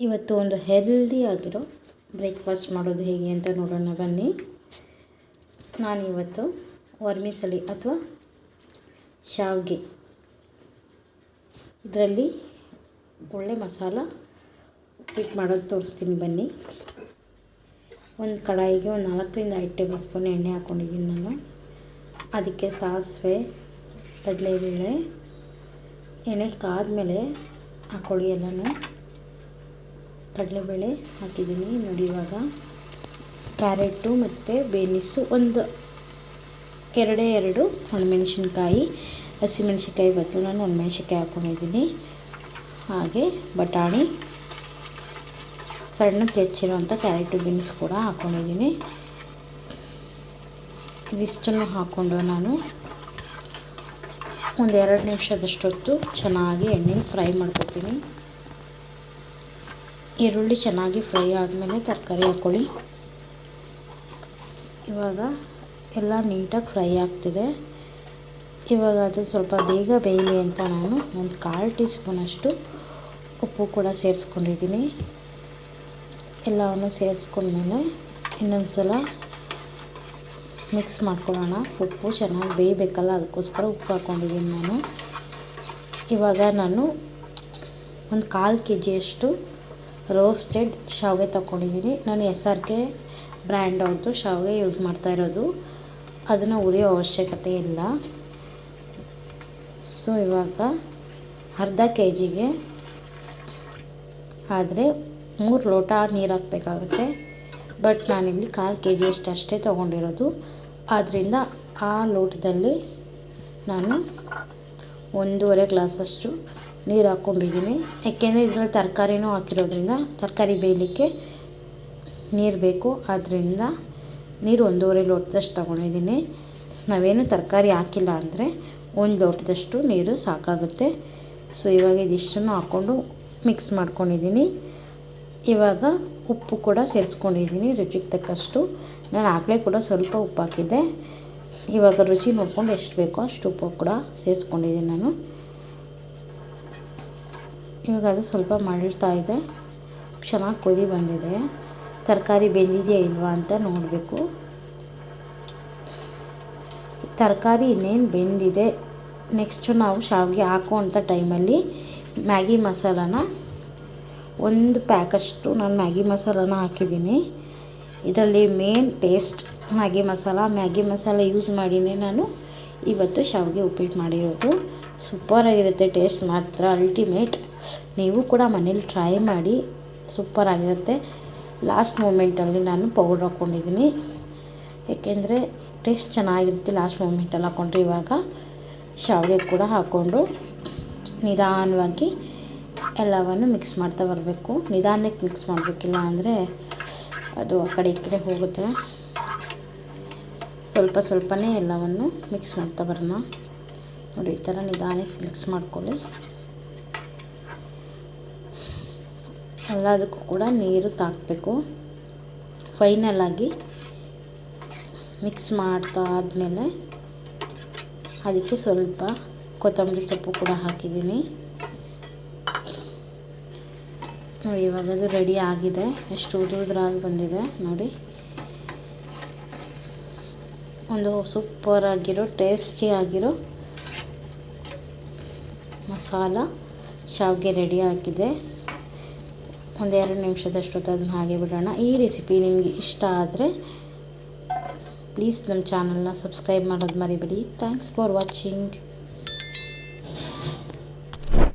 ಇವತ್ತು ಒಂದು ಹೆಲ್ದಿ ಆಗಿರೋ ಬ್ರೇಕ್ಫಾಸ್ಟ್ ಮಾಡೋದು ಹೇಗೆ ಅಂತ ನೋಡೋಣ, ಬನ್ನಿ. ನಾನಿವತ್ತು ವರ್ಮಿಸಲಿ ಅಥವಾ ಶಾವಿಗೆ. ಇದರಲ್ಲಿ ಒಳ್ಳೆ ಮಸಾಲ ಉಪ್ಪಿಟ್ಟು ಮಾಡೋದು ತೋರಿಸ್ತೀನಿ, ಬನ್ನಿ. ಒಂದು ಕಡಾಯಿಗೆ ಒಂದು ನಾಲ್ಕರಿಂದ ಐದು ಟೇಬಲ್ ಸ್ಪೂನ್ ಎಣ್ಣೆ ಹಾಕ್ಕೊಂಡಿದ್ದೀನಿ ನಾನು. ಅದಕ್ಕೆ ಸಾಸಿವೆ, ಕಡಲೆಬೇಳೆ, ಎಣ್ಣೆ ಕಾದ್ಮೇಲೆ ಹಾಕ್ಕೊಳ್ಳಿ ಎಲ್ಲನೂ. ಕಡಲೆಬೇಳೆ ಹಾಕಿದ್ದೀನಿ. ನೋಡಿ ಇವಾಗ ಕ್ಯಾರೆಟು ಮತ್ತು ಬೇನಿಸು ಒಂದು ಎರಡೇ ಎರಡು ಒಣಮೆಣಸಿನ್ಕಾಯಿ, ಹಸಿಮೆಣ್ಸಿನ್ಕಾಯಿ ಬದಲು ನಾನು ಒಣಮೆಣ್ಸಿನ್ಕಾಯಿ ಹಾಕ್ಕೊಂಡಿದ್ದೀನಿ ಹಾಗೆ ಬಟಾಣಿ ಸಣ್ಣಕ್ಕೆ ಹೆಚ್ಚಿರುವಂಥ ಕ್ಯಾರೆಟು ಬೀನ್ಸ್ ಕೂಡ ಹಾಕ್ಕೊಂಡಿದ್ದೀನಿ ಇದಿಷ್ಟನ್ನು ಹಾಕ್ಕೊಂಡು ನಾನು ಒಂದು ಎರಡು ನಿಮಿಷದಷ್ಟೊತ್ತು ಚೆನ್ನಾಗಿ ಎಣ್ಣೆ ಫ್ರೈ ಮಾಡ್ಕೊತೀನಿ. ಈರುಳ್ಳಿ ಚೆನ್ನಾಗಿ ಫ್ರೈ ಆದಮೇಲೆ ತರಕಾರಿ ಹಾಕ್ಕೊಳ್ಳಿ. ಇವಾಗ ಎಲ್ಲ ನೀಟಾಗಿ ಫ್ರೈ ಆಗ್ತಿದೆ. ಇವಾಗ ಅದು ಸ್ವಲ್ಪ ಬೇಗ ಬೇಯಲಿ ಅಂತ ನಾನು ಒಂದು ಕಾಲು ಟೀ ಸ್ಪೂನಷ್ಟು ಉಪ್ಪು ಕೂಡ ಸೇರಿಸ್ಕೊಂಡಿದ್ದೀನಿ. ಎಲ್ಲವನ್ನು ಸೇರಿಸ್ಕೊಂಡ್ಮೇಲೆ ಇನ್ನೊಂದು ಸಲ ಮಿಕ್ಸ್ ಮಾಡ್ಕೊಳ್ಳೋಣ. ಉಪ್ಪು ಚೆನ್ನಾಗಿ ಬೇಯಬೇಕಲ್ಲ, ಅದಕ್ಕೋಸ್ಕರ ಉಪ್ಪು ಹಾಕ್ಕೊಂಡಿದ್ದೀನಿ ನಾನು. ಇವಾಗ ನಾನು ಒಂದು ಕಾಲು ಕೆ ಜಿಯಷ್ಟು ರೋಸ್ಟೆಡ್ ಶಾವಿಗೆ ತಗೊಂಡಿದ್ದೀನಿ ನಾನು ಎಸ್ ಆರ್ ಕೆ ಬ್ರ್ಯಾಂಡ್ ಅವ್ರದ್ದು ಶಾವಿಗೆ ಯೂಸ್ ಮಾಡ್ತಾ ಇರೋದು. ಅದನ್ನು ಉರಿಯೋ ಅವಶ್ಯಕತೆ ಇಲ್ಲ. ಸೊ, ಇವಾಗ ಅರ್ಧ ಕೆ ಜಿಗೆ ಆದರೆ ಮೂರು ಲೋಟ ನೀರು ಹಾಕಬೇಕಾಗುತ್ತೆ. ಬಟ್ ನಾನಿಲ್ಲಿ ಕಾಲು ಕೆ ಜಿಯಷ್ಟು ಅಷ್ಟೇ ತೊಗೊಂಡಿರೋದು. ಆದ್ದರಿಂದ ಆ ಲೋಟದಲ್ಲಿ ನಾನು ಒಂದೂವರೆ ಗ್ಲಾಸಷ್ಟು ನೀರು ಹಾಕ್ಕೊಂಡಿದ್ದೀನಿ ಯಾಕೆಂದರೆ ಇದರಲ್ಲಿ ತರಕಾರಿನೂ ಹಾಕಿರೋದ್ರಿಂದ ತರಕಾರಿ ಬೇಯಲಿಕ್ಕೆ ನೀರು ಬೇಕು. ಆದ್ದರಿಂದ ನೀರು ಒಂದೂವರೆ ಲೋಟದಷ್ಟು ತೊಗೊಂಡಿದ್ದೀನಿ. ನಾವೇನು ತರಕಾರಿ ಹಾಕಿಲ್ಲ ಅಂದರೆ ಒಂದು ಲೋಟದಷ್ಟು ನೀರು ಸಾಕಾಗುತ್ತೆ. ಸೊ, ಇವಾಗ ಇದಿಷ್ಟನ್ನು ಹಾಕ್ಕೊಂಡು ಮಿಕ್ಸ್ ಮಾಡ್ಕೊಂಡಿದ್ದೀನಿ. ಇವಾಗ ಉಪ್ಪು ಕೂಡ ಸೇರಿಸ್ಕೊಂಡಿದ್ದೀನಿ ರುಚಿಗೆ ತಕ್ಕಷ್ಟು. ನಾನು ಆಗಲೇ ಕೂಡ ಸ್ವಲ್ಪ ಉಪ್ಪು ಹಾಕಿದ್ದೆ. ಇವಾಗ ರುಚಿ ನೋಡ್ಕೊಂಡು ಎಷ್ಟು ಬೇಕೋ ಅಷ್ಟು ಉಪ್ಪು ಕೂಡ ಸೇರಿಸ್ಕೊಂಡಿದ್ದೀನಿ ನಾನು. ಇವಾಗ ಅದು ಸ್ವಲ್ಪ ಮಳ್ತಾ ಇದೆ. ಚೆನ್ನಾಗಿ ಕುದಿ ಬಂದಿದೆ. ತರಕಾರಿ ಬೆಂದಿದೆಯಾ ಇಲ್ವಾ ಅಂತ ನೋಡಬೇಕು. ತರಕಾರಿ ಇನ್ನೇನು ಬೆಂದಿದೆ. ನೆಕ್ಸ್ಟು ನಾವು ಶಾವಿಗೆ ಹಾಕುವಂಥ ಟೈಮಲ್ಲಿ ಮ್ಯಾಗಿ ಮಸಾಲಾನ ಒಂದು ಪ್ಯಾಕಷ್ಟು ನಾನು ಮ್ಯಾಗಿ ಮಸಾಲಾನ ಹಾಕಿದ್ದೀನಿ. ಇದರಲ್ಲಿ main taste Maggi masala. Maggi masala use ಮಾಡಿನೇ ನಾನು ಇವತ್ತು ಶಾವಿಗೆ ಉಪ್ಪಿಟ್ಟು ಮಾಡಿರೋದು. ಸೂಪರಾಗಿರುತ್ತೆ, ಟೇಸ್ಟ್ ಮಾತ್ರ ಅಲ್ಟಿಮೇಟ್ ನೀವು ಕೂಡ ಮನೇಲಿ ಟ್ರೈ ಮಾಡಿ, ಸೂಪರಾಗಿರುತ್ತೆ. ಲಾಸ್ಟ್ ಮೂಮೆಂಟಲ್ಲಿ ನಾನು ಪೌಡ್ರ್ ಹಾಕ್ಕೊಂಡಿದ್ದೀನಿ ಏಕೆಂದರೆ ಟೇಸ್ಟ್ ಚೆನ್ನಾಗಿರುತ್ತೆ ಲಾಸ್ಟ್ ಮೂಮೆಂಟಲ್ಲಿ ಹಾಕ್ಕೊಂಡ್ರೆ ಇವಾಗ. ಶಾವಿಗೆ ಕೂಡ ಹಾಕ್ಕೊಂಡು, ನಿಧಾನವಾಗಿ ಎಲ್ಲವನ್ನು ಮಿಕ್ಸ್ ಮಾಡ್ತಾ ಬರಬೇಕು. ನಿಧಾನಕ್ಕೆ ಮಿಕ್ಸ್ ಮಾಡಬೇಕಿಲ್ಲ ಅಂದರೆ ಅದು ಆ ಕಡೆ ಈ ಕಡೆ ಹೋಗುತ್ತೆ. ಸ್ವಲ್ಪ ಸ್ವಲ್ಪನೇ ಎಲ್ಲವನ್ನು ಮಿಕ್ಸ್ ಮಾಡ್ತಾ ಬರೋಣ. ನೋಡಿ, ಈ ಥರ ನಿಧಾನಕ್ಕೆ ಮಿಕ್ಸ್ ಮಾಡ್ಕೊಳ್ಳಿ. ಎಲ್ಲದಕ್ಕೂ ಕೂಡ ನೀರು ತಾಕಬೇಕು. ಫೈನಲಾಗಿ ಮಿಕ್ಸ್ ಮಾಡ್ತಾ ಆದಮೇಲೆ ಅದಕ್ಕೆ ಸ್ವಲ್ಪ ಕೊತ್ತಂಬರಿ ಸೊಪ್ಪು ಕೂಡ ಹಾಕಿದ್ದೀನಿ. ನೋಡಿ, ಇವಾಗ ಅದು ರೆಡಿ ಆಗಿದೆ. ಎಷ್ಟು ಉದುದ್ರಾಗಿ ಬಂದಿದೆ ನೋಡಿ. ಒಂದು ಸೂಪರ್ ಆಗಿರೋ ಟೇಸ್ಟಿ ಆಗಿರೋ ಮಸಾಲ ಶಾವಿಗೆ ರೆಡಿ ಆಗಿದೆ ಒಂದೆರಡು ನಿಮಿಷದಷ್ಟೊತ್ತು ಅದನ್ನು ಹಾಗೆ ಬಿಡೋಣ. ಈ ರೆಸಿಪಿ ನಿಮಗೆ ಇಷ್ಟ ಆದರೆ ಪ್ಲೀಸ್ ನಮ್ಮ ಚಾನಲ್ನ ಸಬ್ಸ್ಕ್ರೈಬ್ ಮಾಡೋದು ಮರಿಬೇಡಿ. Thanks for watching